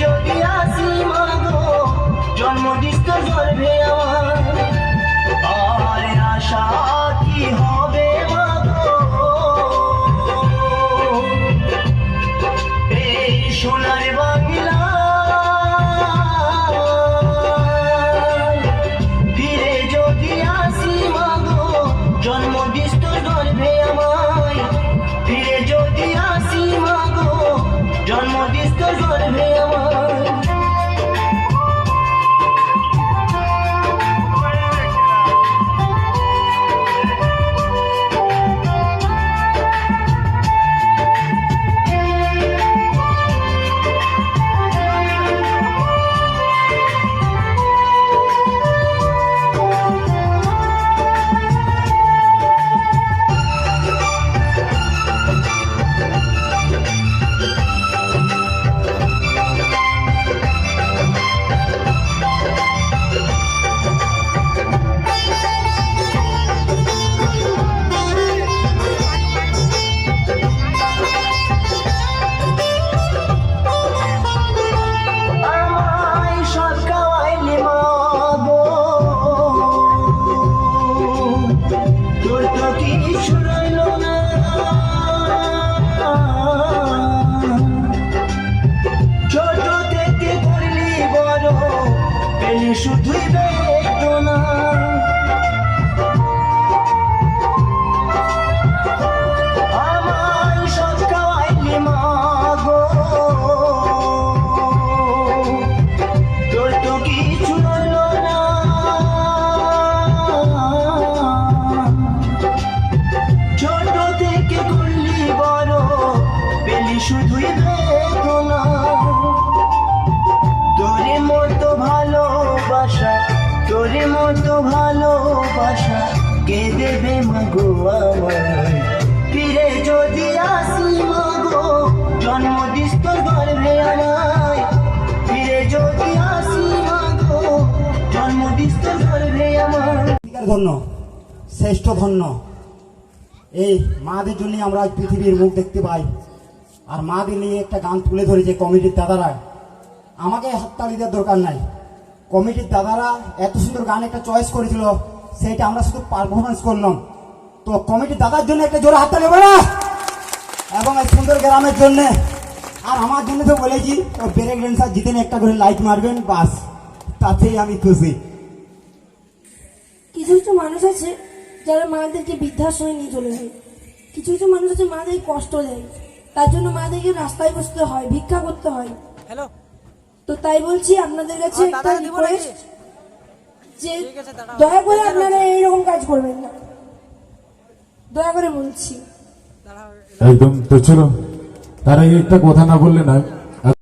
যদি শুধুই বেদনা ভালোবাসা, তোরে মতো ভালোবাসা কে দেবে মাগো আমায়? ফিরে যদি আসি মাগো জন্মদিস তোর গর্ভে আমায় ফিরে যদি আসি মাগো জন্মদিস তোর গর্ভে সত্যিকার ধন্য, শ্রেষ্ঠ ধন্য। এই মাদের জন্য আমরা আজ পৃথিবীর মুখ দেখতে পাই। আর মাদের নিয়ে একটা গান তুলে ধরেছে কমিটির দাদারা। আমাকে হাততালি দেওয়ার দরকার নাই। কমিটির দাদারা এত সুন্দর গান একটা চয়েস করেছিল সেইটা আমরা শুধু পারফরমেন্স করলাম। তো কমিটির দাদার জন্য একটা জোরে হাততালি হবে না? এবং এই সুন্দর গ্রামের জন্য। আর আমার জন্য তো বলেছি ও ব্রেক ড্যান্সার জিতেন একটা করে লাইট মারবেন বাস। তাতেই আমি খুশি। কিছু কিছু মানুষ আছে যারা মাদেরকে বৃদ্ধাশ্রমে নিয়ে চলে যায়। কিছু কিছু মানুষ আছে মাদের কষ্ট দেয়। তার জন্য মাদেরকে রাস্তায় বসতে হয় ভিক্ষা করতে হয়। হ্যালো তো তাই বলছি আপনাদের কাছে একটা রিকোয়েস্ট যে। দয়া করে আপনারা এইরকম কাজ করবেন না। দয়া করে বলছি। একদম তো চলো। তারা একটা কথা না বললে না